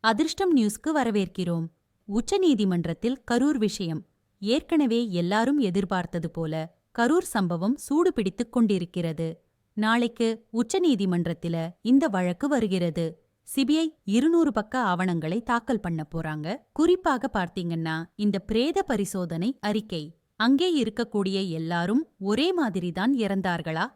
அதிர்ஷ்டம் நியூஸ்க்கு வரவேற்கிறோம். உச்சநீதிமன்றத்தில் கரூர் விஷயம். ஏற்கனவே எல்லாரும் எதிர்பார்த்தது போல கரூர் சம்பவம் சூடு பிடித்துக் கொண்டிருக்கிறது. நாளைக்கு உச்சநீதிமன்றத்தில இந்த வழக்கு வருகிறது. சிபிஐ இருநூறு பக்க ஆவணங்களை தாக்கல் பண்ண போறாங்க. குறிப்பாக பார்த்தீங்கன்னா இந்த பிரேத பரிசோதனை அறிக்கை. அங்கே இருக்கக்கூடிய எல்லாரும் ஒரே மாதிரிதான் இறந்தார்களா?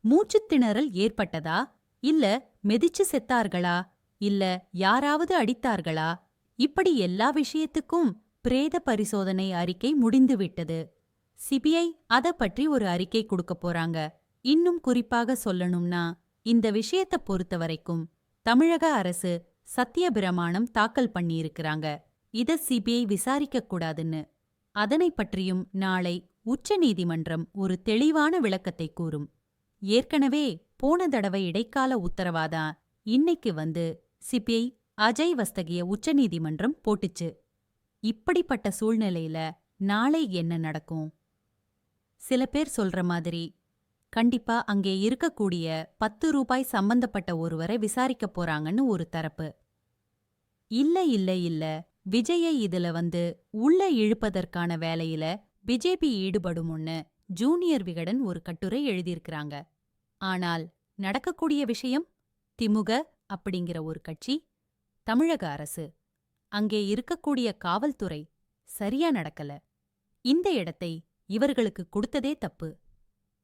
மூச்சுத் திணறல் ஏற்பட்டதா? இல்ல மெதிச்சு செத்தார்களா? இல்ல யாராவது அடித்தார்களா? இப்படி எல்லா விஷயத்துக்கும் பிரேத பரிசோதனை அறிக்கை முடிந்துவிட்டது சிபிஐ அத பற்றி ஒரு அறிக்கை கொடுக்க போறாங்க. இன்னும் குறிப்பாக சொல்லணும்னா இந்த விஷயத்தை பொறுத்த வரைக்கும் தமிழக அரசு சத்திய பிரமாணம் தாக்கல் பண்ணியிருக்கிறாங்க. இத சிபிஐ விசாரிக்க கூடாதுன்னு. அதனை பற்றியும் நாளை உச்சநீதிமன்றம் ஒரு தெளிவான விளக்கத்தை கூறும். ஏற்கனவே போன தடவை இடைக்கால உத்தரவாதான் இன்னைக்கு வந்து சிபிஐ அஜய் வஸ்தகிய உச்சநீதிமன்றம் போட்டுச்சு. இப்படிப்பட்ட சூழ்நிலையில நாளை என்ன நடக்கும்? சில பேர் சொல்ற மாதிரி கண்டிப்பா அங்கே இருக்கக்கூடிய பத்து ரூபாய் சம்பந்தப்பட்ட ஒருவரை விசாரிக்க போறாங்கன்னு ஒரு தரப்பு. இல்ல இல்ல இல்ல விஜயை இதுல வந்து உள்ள இழுப்பதற்கான வேலையில பிஜேபி ஈடுபடும்னு ஜூனியர் விகடன் ஒரு கட்டுரை எழுதியிருக்கிறாங்க. ஆனால் நடக்கக்கூடிய விஷயம் திமுக அப்படிங்கிற ஒரு கட்சி தமிழக அரசு அங்கே இருக்கக்கூடிய காவல்துறை சரியா நடக்கல. இந்த இடத்தை இவர்களுக்கு கொடுத்ததே தப்பு.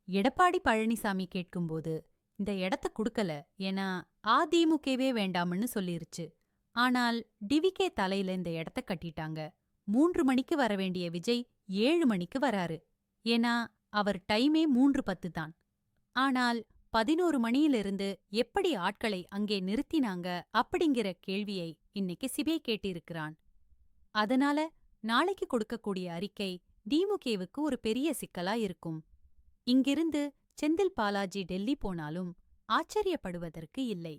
எடப்பாடி பழனிசாமி கேட்கும்போது இந்த இடத்த குடுக்கல ஏன்னா அதிமுகவே வேண்டாம்னு சொல்லிருச்சு. ஆனால் டிவிகே தலையில இந்த இடத்த கட்டிட்டாங்க. மூன்று மணிக்கு வர வேண்டிய விஜய் ஏழு மணிக்கு வராரு. ஏன்னா அவர் டைமே மூன்று பத்து தான். ஆனால் பதினோரு மணியிலிருந்து எப்படி ஆட்களை அங்கே நிறுத்தினாங்க அப்படிங்கிற கேள்வியை இன்னைக்கு சிபே கேட்டிருக்கிறான். அதனால நாளைக்கு கொடுக்கக்கூடிய அறிக்கை டிமுகேவுக்கு ஒரு பெரிய சிக்கலா இருக்கும். இங்கிருந்து செந்தில் பாலாஜி டெல்லி போனாலும் ஆச்சரியப்படுவதற்கு இல்லை.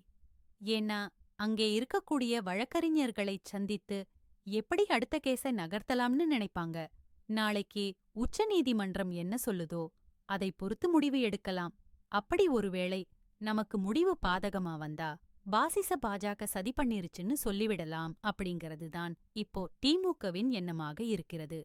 ஏன்னா அங்கே இருக்கக்கூடிய வழக்கறிஞர்களைச் சந்தித்து எப்படி அடுத்த கேஸை நகர்த்தலாம்னு நினைப்பாங்க? நாளைக்கு உச்சநீதிமன்றம் என்ன சொல்லுதோ அதை பொறுத்து முடிவு எடுக்கலாம். அப்படி ஒருவேளை நமக்கு முடிவு பாதகமா வந்தா பாசிச பாஜக சதி பண்ணிருச்சுன்னு சொல்லிவிடலாம் அப்படிங்கிறது தான் இப்போ திமுகவின் எண்ணமாக இருக்கிறது.